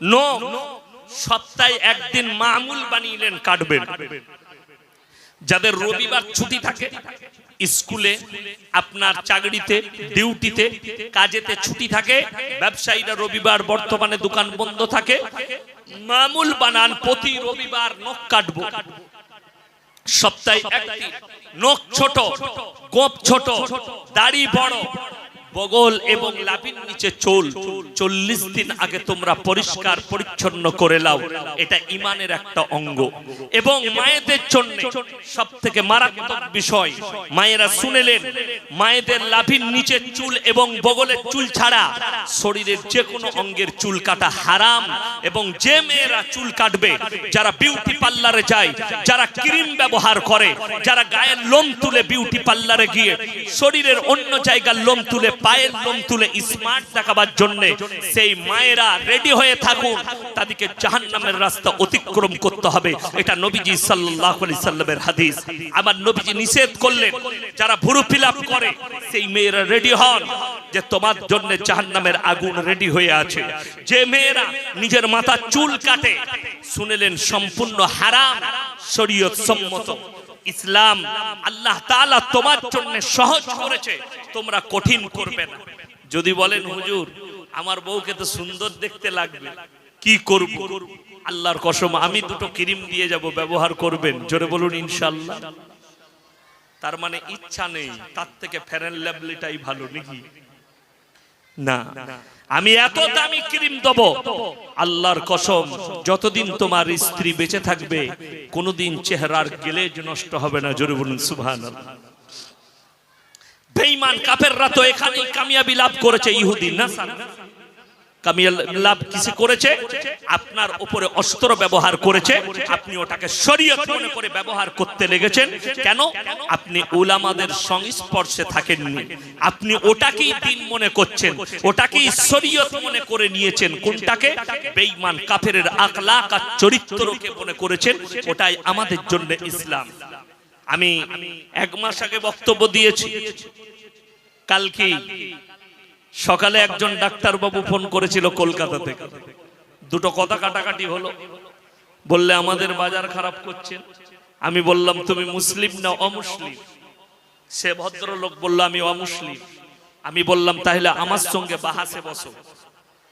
No, সপ্তাহে একদিন মামুল বানিয়েলেন কাটবেন যাদের রবিবার ছুটি থাকে, স্কুলে, আপনার চাকরিতে, ডিউটিতে, কাজেতে ছুটি থাকে, ব্যবসায়ীরা রবিবার বর্তমানে দোকান বন্ধ থাকে, মামুল বানান প্রতি রবিবার নখ কাটবো। সপ্তাহে একদিন নখ ছোট, গোপ ছোট, দাড়ি বড় বগল এবং লাভির নিচে চোল। চল্লিশ দিন আগে তোমরা পরিষ্কার পরিচ্ছন্ন করে লাও। এটা ইমানের একটা অঙ্গ। এবং মায়েদের জন্য সব থেকে মারাত্মক বিষয়, মায়েরা শুনেলেন, মায়েদের লাভির নিচে চুল এবং বগলের চুল ছাড়া শরীরের যে কোনো অঙ্গের চুল কাটা হারাম এবং যে মেয়েরা চুল কাটবে, যারা বিউটি পার্লারে যায়, যারা ক্রিম ব্যবহার করে, যারা গায়ের লোম তুলে বিউটি পার্লারে গিয়ে, শরীরের অন্য জায়গার লোম তুলে পায়ের লোম তুলে স্মার্ট দেখাবার জন্য সেই মায়েরা রেডি হয়ে থাকুন। তাদেরকে জাহান্নামের রাস্তা অতিক্রম করতে হবে। এটা নবীজি সাল্লাল্লাহু সাল্লামের হাদিস। আমার নবীজি নিষেধ করলেন, যারা ভুরু ফিলাপ করে, সেই মেয়েরা রেডি হন যে তোমার জন্য জাহান্নামের আগুন রেডি হয়ে আছে। যে মেয়েরা নিজের মাথা চুল কাটে, শুনেলেন সম্পূর্ণ হারাম শরীয়ত সম্মত ইসলাম আল্লাহ তাআলা তোমার জন্য সহজ করেছে, তোমরা কঠিন করবে না। যদি বলেন, হুজুর, আমার বউকে তো সুন্দর দেখতে লাগবে, কি করব? আল্লাহর কসম, আমি দুটো ক্রিম দিয়ে যাব, ব্যবহার করবেন, জোরে বলুন, ইনশাআল্লাহ। তার মানে ইচ্ছা নেই, তার থেকে ফেরেন ল্যাবলিটাই ভালো, নাকি? না। আমি এত দামি ক্রিম দেব। আল্লাহর কসম, যতদিন তোমার স্ত্রী বেঁচে থাকবে, কোনোদিন চেহারার গেলেজ নষ্ট হবে না, জোরে বলুন সুভান বেঈমান কাফেররা তো এখানেই কামিয়াবি লাভ করেছে ইহুদিন না কামিয়াবি লাভ কিসে করেছে? আপনার উপরে অস্ত্র ব্যবহার করেছে। আপনি ওটাকে মনে করে ব্যবহার করতে লেগেছেন। কেন? আপনি সংস্পর্শে থাকেননি। আপনি ওটাকেই দিন মনে করছেন। ওটাকেই মনে করে নিয়েছেন। কোনটাকে? বেঈমান চরিত্রকে মনে করেছেন। ওটাই আমাদের জন্য ইসলাম। আমি এক মাস আগে বক্তব্য দিয়েছি। কালকে সকালে একজন ডাক্তারবাবু ফোন করেছিল কলকাতা থেকে। দুটো কথা কাটাকাটি হলো। বললে, আমাদের বাজার খারাপ করছেন আমি বললাম, তুমি মুসলিম না অমুসলিম? সে ভদ্রলোক বলল, আমি অমুসলিম। আমি বললাম, তাহলে আমার সঙ্গে বাহাসে বসো।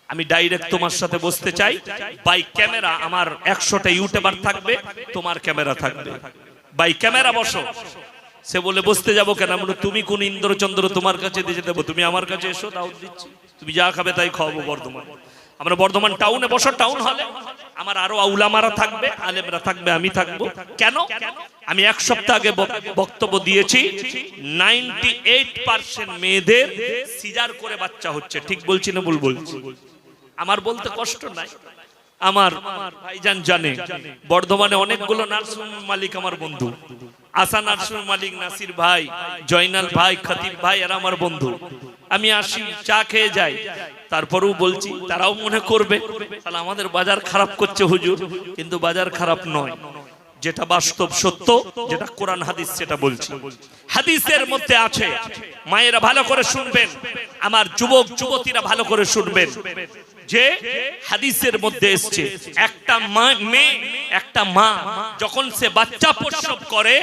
আমি ডাইরেক্ট তোমার সাথে বসতে চাই। বাই ক্যামেরা আমার একশোটা ইউটিউবার থাকবে, তোমার ক্যামেরা থাকবে। বাই ক্যামেরা বসো। সে বলে বসতে যাব কেন? বললাম, তুমি কোন ইন্দ্রচন্দ্র তোমার কাছে দিয়ে দেবো? তুমি আমার কাছে এসো দাও দিচ্ছি। তুমি যা খাবে তাই খাওয়াবো বর্ধমান। আমরা বর্ধমান টাউনে বসো টাউন হলে। আমার আরও আউলামারা থাকবে আলেমরা থাকবে আমি থাকব। কেন? আমি এক সপ্তাহ আগে বক- বক্তব্য দিয়েছি নাইনটি এইট পার্সেন্ট মেয়েদের সিজার করে বাচ্চা হচ্ছে। ঠিক বলছি না ভুল বলছি? আমার বলতে কষ্ট নাই। আমার ভাইজান জানে বর্ধমানে অনেকগুলো নার্সিং মালিক আমার বন্ধু। আশা নার্সিং মালিক নাসির ভাই, জয়নাল ভাই, খতিব ভাই এরা আমার বন্ধু। আমি আসি, চা খেয়ে যাই। তারপরেও বলছি, তারাও মনে করবে, তাহলে আমাদের বাজার খারাপ করছে হুজুর, কিন্তু বাজার খারাপ নয়। যেটা বাস্তব সত্য, যেটা কোরআন, হাদিস, সেটা বলছি। হাদিসের মধ্যে আছে, মায়েরা ভালো করে শুনবেন, আমার যুবক, যুবতীরা ভালো করে শুনবেন। যে হাদিসের মধ্যে এসছে, একটা মা, মেয়ে, একটা মা, যখন সে বাচ্চা প্রসব করে,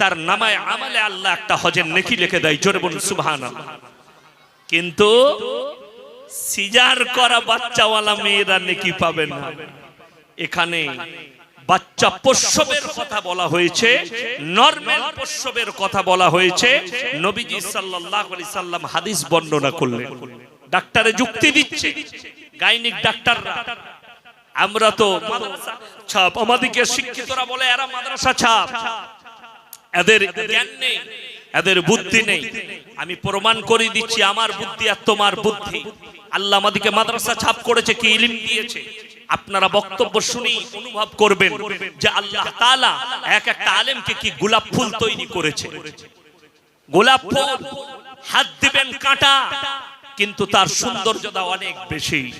তার নামায় আমালে আল্লাহ একটা হজের নেকি লিখে দেয়, জোরে বলুন কিন্তু সিজার করা বাচ্চাওয়ালা মেয়েরা নেকি পাবে না। এখানে বাচ্চা প্রসবের কথা বলা হয়েছে, নরমাল প্রসবের কথা বলা হয়েছে, নবীজি সাল্লাল্লাহু আলাইহি সাল্লাম হাদিস বর্ণনা করলেন। ডাক্তারে যুক্তি দিচ্ছে। গাইনিক ডাক্তাররা। আমরা তো মাদ্রাসা ছাপ। আমাদেরকে শিক্ষিতরা বলে, এরা মাদ্রাসা ছাপ। এদের জ্ঞান নেই, এদের বুদ্ধি নেই। আমি প্রমাণ করে দিচ্ছি, আমার বুদ্ধি আর তোমার বুদ্ধি। আল্লাহ আমাদেরকে মাদ্রাসা ছাপ করেছে, কি ইলিম দিয়েছে? আপনারা বক্তব্য শুনি, অনুভব করবেন যে আল্লাহ তাআলা এক একটা আলেমকে কি গোলাপ ফুল তৈরি করেছে। গোলাপ ফুল, হাত দিবেন কাঁটা কিন্তু তার সৌন্দর্যতা অনেক বেশি।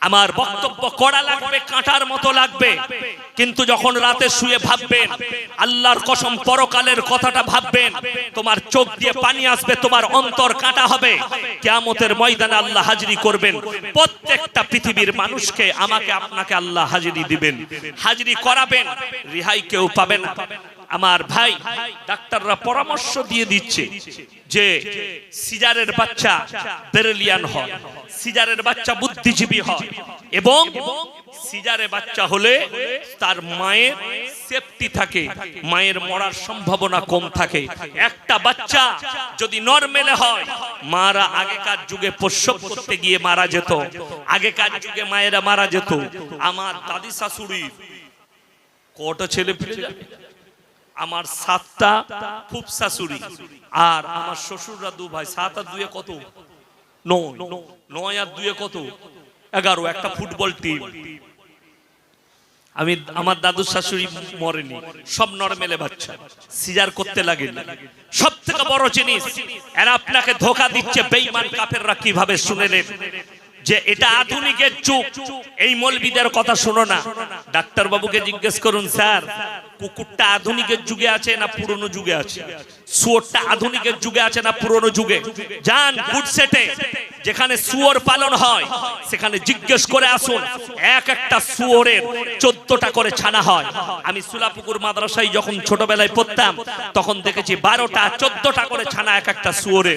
আমার বক্তব্য কড়া লাগবে, কাঁটার মতো লাগবে। কিন্তু যখন রাতে শুয়ে ভাববেন, আল্লাহর কসম পরকালের কথাটা ভাববেন, তোমার চোখ দিয়ে পানি আসবে, তোমার অন্তর কাটা হবে। কেয়ামতের ময়দানে আল্লাহ হাজিরি করবেন। প্রত্যেকটা পৃথিবীর মানুষকে আমাকে, আপনাকে আল্লাহ হাজিরি দিবেন। হাজিরি করাবেন, রিহাই কেউ পাবে না। আমার ভাই ডাক্তাররা পরামর্শ দিয়ে দিচ্ছে যে সিজারের বাচ্চা বেরেলিয়ান হয়, সিজারের বাচ্চা বুদ্ধিজীবী হয় এবং সিজারে বাচ্চা হলে তার মায়ের সেফটি থাকে, মায়ের মরার সম্ভাবনা কম থাকে। একটা বাচ্চা যদি নরমেলে হয়, মারা আগেকার যুগে প্রসব করতে গিয়ে মারা যেত, আগেকার যুগে মায়েরা মারা যেত। আমার দাদি শাশুড়ি কটা ছেলে ফিরে যাবে। আমার সাতটা খুব শাশুড়ি। আর আমার শ্বশুররা দু ভাই, সাত আর দুয়ে কত? নয়। আর দুয়ে কত? এগারো, একটা ফুটবল টিম আমি, আমার দাদুর শাশুড়ি মরেনি। সব নরমেলে বাচ্চা। সিজার করতে লাগে সব থেকে বড় জিনিস, এরা আপনাকে ধোকা দিচ্ছে, বেইমান কাফেররা কীভাবে শুনেলেন যে এটা আধুনিকের যুগ। এই মলবিদের কথা শোনো না। ডাক্তার বাবুকে জিজ্ঞেস করুন, স্যার কুকুরটা আধুনিকের যুগে আছে না পুরনো যুগে আছে? শুয়োরটা আধুনিকের যুগে আছে না পুরনো যুগে? যান গুড সেটে যেখানে শুয়োর পালন হয়, সেখানে জিজ্ঞেস করে আসুন, এক একটা শুয়োরের চোদ্দটা করে ছানা হয়। আমি সুলাপুকুর মাদ্রাসায় যখন ছোটবেলায় পড়তাম, তখন দেখেছি বারোটা, চোদ্দটা করে ছানা এক একটা শুয়োরে।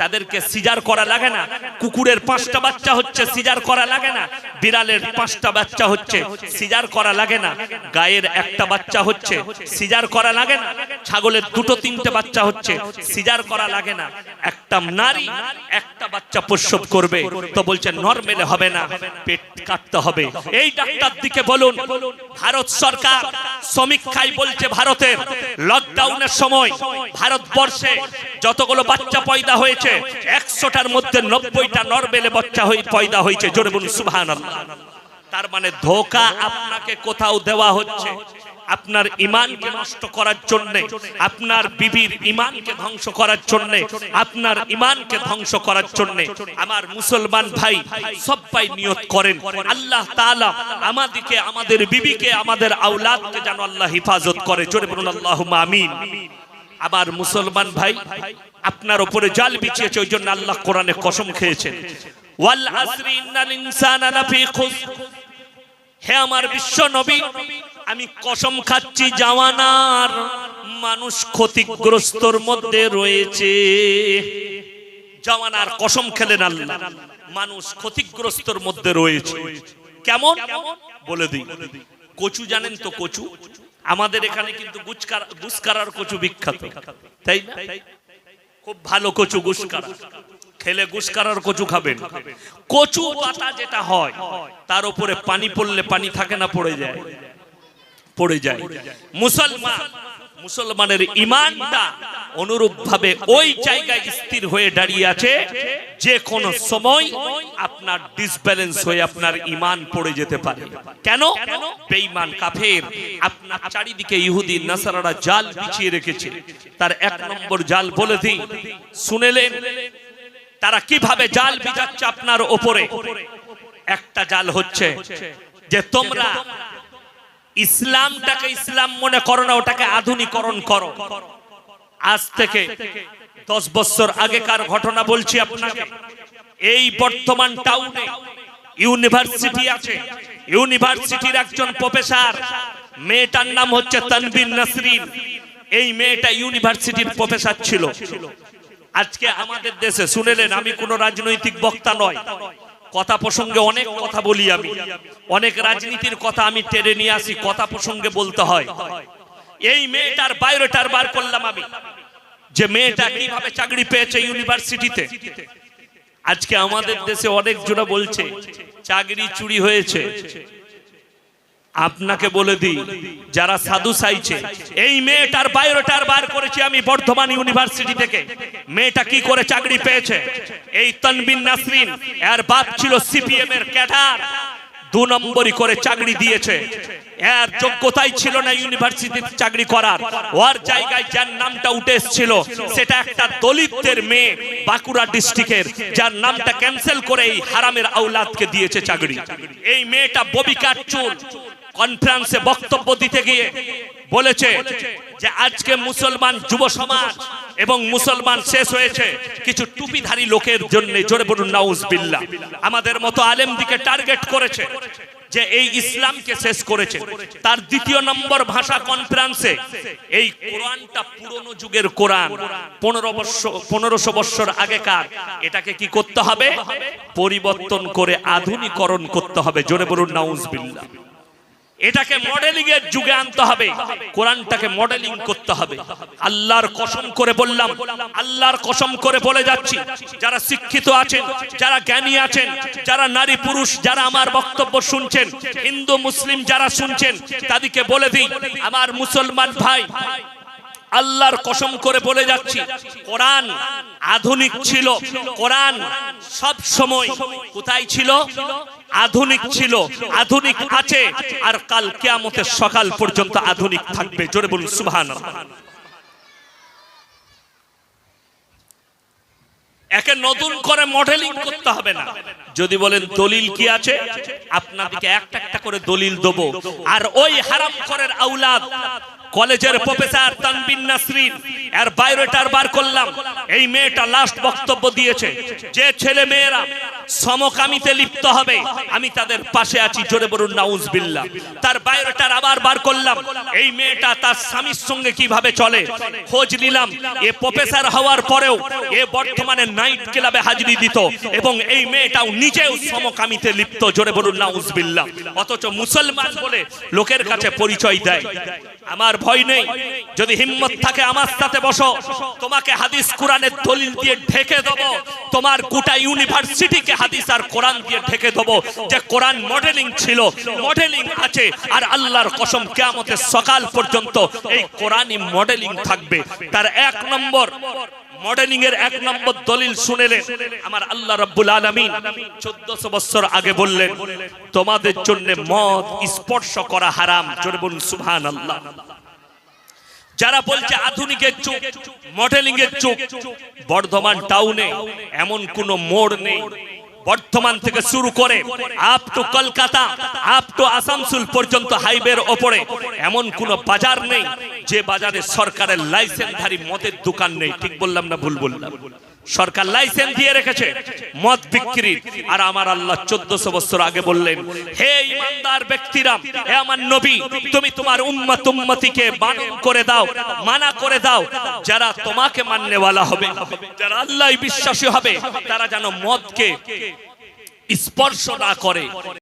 তাদেরকে সিজার করা লাগে না। কুকুরের পাঁচটা বাচ্চা হচ্ছে, সিজার করা লাগে না। বিড়ালের পাঁচটা বাচ্চা হচ্ছে, সিজার করা লাগে না। গায়ের একটা বাচ্চা হচ্ছে, সিজার করা লাগে না। ছাগলের দুটো, তিনটে বাচ্চা হচ্ছে, সিজার করা লাগে না। একটা নারী, একটা বাচ্চা প্রসব করবে, তো বলছে, নরমেলে হবে না, পেট কাটতে হবে। এই ডাক্তার দিকে বলুন, ভারত সরকার সমীক্ষায় বলছে ভারতের লকডাউনের সময় ভারতবর্ষে যতগুলো বাচ্চা পয়দা হয়েছে, একশোটার মধ্যে নব্বইটা নরমেলে বাচ্চা হয়ে পয়দা হয়েছে। জোরে বলুন সুবহান তার মানে ধোকা আপনাকে কোথাও দেওয়া হচ্ছে। আপনার ইমানকে নষ্ট করার জন্য, আপনার বিবির ইমানকে ধ্বংস করার জন্য, আপনার ইমানকে ধ্বংস করার জন্য আমার মুসলমান ভাই সবাই নিয়ত করেন। আল্লাহ তাআলা আমাদেরকে আমাদের বিবিকে, আমাদের আওলাদকে যেন আল্লাহ হিফাজত করে। জোরে বলুন, আল্লাহুম্মা আমিন। আবার মুসলমান ভাই, আপনার উপরে জাল বিছিয়েছে, ওই জন্য আল্লাহ কোরআনে কসম খেয়েছেন। ওয়াল আসরি ইন্নাল ইনসানা লাফি খুসর। হে আমার বিশ্ব নবী, আমি কসম খাচ্ছি জাওয়ানার মানুষ ক্ষতিগ্রস্তর মধ্যে রয়েছে। জাওয়ানার কসম খেলেন আল্লাহ, মানুষ ক্ষতিগ্রস্তর মধ্যে রয়েছে। কেমন? বলে দিই, কচু জানেন তো কচু? আমাদের এখানে কিন্তু গুচকার গুসকারার কচু বিখ্যাত। তাই খুব ভালো কচু গুসকারা খেলে গুসকারার কচু খাবেন। কচু পাতা যেটা হয়, তার উপরে পানি পড়লে পানি থাকে না, পড়ে যায়। পড়ে যায়। মুসলমান, মুসলমানের ইমানটা অনুরূপ ভাবে ওই জায়গায় স্থির হয়ে দাঁড়িয়ে আছে, যে কোন সময় আপনার ডিসব্যালেন্স হয়ে আপনার ইমান পড়ে যেতে পারে। কেন? বেঈমান, কাফের, আপনার চারিদিকে ইহুদি, নাসারারা জাল বিছিয়ে রেখেছে। তার এক নম্বর জাল বলে দিই শুনেলেন তারা কীভাবে জাল বিজাচ্ছে আপনার ওপরে একটা জাল হচ্ছে যে তোমরা ইসলামটাকে ইসলাম মনে করো না, ওটাকে আধুনিকরণ করো। আজ থেকে দশ বছর আগেকার ঘটনা বলছি আপনাকে। এই বর্তমান টাউনে ইউনিভার্সিটি আছে। ইউনিভার্সিটির একজন প্রফেসর, মেয়েটার নাম হচ্ছে তানবির নাসরিন। এই মেয়েটা ইউনিভার্সিটির প্রফেসর ছিল। আজকে আমাদের দেশে, শুনেলেন, আমি কোনো রাজনৈতিক বক্তা নয়। কথা প্রসঙ্গে অনেক কথা বলি আমি। অনেক রাজনীতির কথা আমি টেনে নিয়ে আসি, কথা প্রসঙ্গে বলতে হয়। এই মেয়েটার বায়োডাটার বার করলাম আমি। যে মেয়েটা কীভাবে চাকরি পেয়েছে ইউনিভার্সিটিতে? আজকে আমাদের দেশে অনেক জোড়া বলছে, চাকরি চুরি হয়েছে। আপনাকে বলে দিই, যারা সাধু চাইছে এই মেয়েটার বায়োডাটার বার করেছি আমি বর্ধমান ইউনিভার্সিটি থেকে। মেয়েটা কি করে চাকরি পেয়েছে? এই তনবিন নাসরিন, এর বাপ ছিল সিপিএম এর ক্যাডার, দু নম্বরই করে চাকরি দিয়েছে। এর যোগ্যতাই ছিল না ইউনিভার্সিটিতে চাকরি করার। ওর জায়গায় যার নামটা উঠে এসেছিল, সেটা একটা দলিতদের মেয়ে বাঁকুড়া ডিস্ট্রিক্টের, যার নামটা ক্যান্সেল করে এই হারামের আউলাদকে দিয়েছে চাকরি। এই মেয়েটা ববিকার চুল। কনফারেন্সে বক্তব্য দিতে গিয়ে বলেছে যে আজকে মুসলমান যুব সমাজ এবং মুসলমান শেষ হয়েছে। কিছু টুপিধারী লোকের জন্য, জোরে বলুন নাউজ বিল্লাহ আমাদের মতো আলেম দিকে টার্গেট করেছে যে এই ইসলামকে শেষ করেছে। তার দ্বিতীয় নম্বর ভাষা কনফারেন্সে এই কোরআনটা পুরনো যুগের কোরআন। পনেরো বছর পনেরোশো বৎসর আগেকার। এটাকে কি করতে হবে? পরিবর্তন করে আধুনিকরণ করতে হবে। জোরে বলুন নাউজ বিল্লাহ এটাকে মডেলিং এর যুগে আনতে হবে। কোরআনটাকে মডেলিং করতে হবে। আল্লাহর কসম করে বললাম আল্লাহর কসম করে বলে যাচ্ছি যারা শিক্ষিত আছেন যারা জ্ঞানী আছেন যারা নারী পুরুষ যারা আমার বক্তব্য শুনছেন হিন্দু মুসলিম যারা শুনছেন তাদেরকে বলে দিই আমার মুসলমান ভাই আল্লাহর কসম করে বলে যাচ্ছি, কোরআন আধুনিক ছিল। কোরআন সব সময় কোথায় ছিল? আধুনিক ছিল, আধুনিক আছে, আর কাল কেয়ামতের সকাল পর্যন্ত আধুনিক থাকবে। জোরে বলুন, সুবহানাল্লাহ। একে নতুন করে মডেলিং করতে হবে না। যদি বলেন দলিল কি আছে আপনাদেরকে একটা একটা করে দলিল দেবো। আর ওই হারাম করের আউলাদ কলেজের প্রফেসর তানবিন নাসরিন, এর বায়োডাটার বার করলাম। এই মেয়েটা লাস্ট বক্তব্য দিয়েছে। যে ছেলে মেয়েরা সমকামিতে লিপ্ত হবে। আমি তাদের পাশে আছি, জোরে বলুন নাউজ বিল্লাহ তার বায়োডাটার আবার বার করলাম। এই মেয়েটা তার স্বামীর সঙ্গে কীভাবে চলে? খোঁজ নিলাম। এ প্রফেসর হওয়ার পরেও এ বর্তমানে নাইট ক্লাবে হাজিরি দিত এবং এই মেয়েটাও নিজেও সমকামিতে লিপ্ত, জোরে বলুন নাউজ বিল্লাহ অথচ মুসলমান বলে লোকের কাছে পরিচয় দেয়। আমার ভয় নেই। যদি হিম্মত থাকে আমার সাথে বসো। তোমাকে হাদিস কোরআনের দলিল দিয়ে ঢেকে দেবো। তোমার গোটা ইউনিভার্সিটিকে হাদিস আর কোরআন দিয়ে ঢেকে দেবো যে কোরআন মডেলিং ছিল মডেলিং আছে, আর আল্লাহর কসম কেয়ামতের সকাল পর্যন্ত এই কোরআনই মডেলিং থাকবে। তার এক নম্বর মডেলিং এর এক নম্বর দলিল শুনেলেন আমার আল্লাহ রাব্বুল আলামিন 1400 বছর আগে বললেন, তোমাদের জন্য মদ স্পর্শ করা হারাম। জোরে বলুন, সুবহানাল্লাহ। যারা বলছে আধুনিকের যুগ মডেলিং এর যুগ, বর্ধমান টাউনে এমন কোন মোড় নেই। বর্ধমান থেকে শুরু করে up to Kolkata, up to Asansol পর্যন্ত হাইওয়ের ওপরে। এমন কোন বাজার নেই যে বাজারে সরকারের লাইসেন্সধারী মদের দোকান নেই। ঠিক বললাম না ভুল বললাম? সরকার লাইসেন্স দিয়ে রেখেছে, মদ বিক্রি। আর আমার আল্লাহ চোদ্দশো বছর আগে বললেন, হে ইমানদার ব্যক্তিরা, হে আমার নবী, তুমি তোমার উম্মত উম্মতিকে বারণ করে দাও, মানা করে দাও। যারা তোমাকে মাননেওয়ালা হবে, যারা আল্লাহ বিশ্বাসী হবে, তারা যেন মদকে স্পর্শ না করে।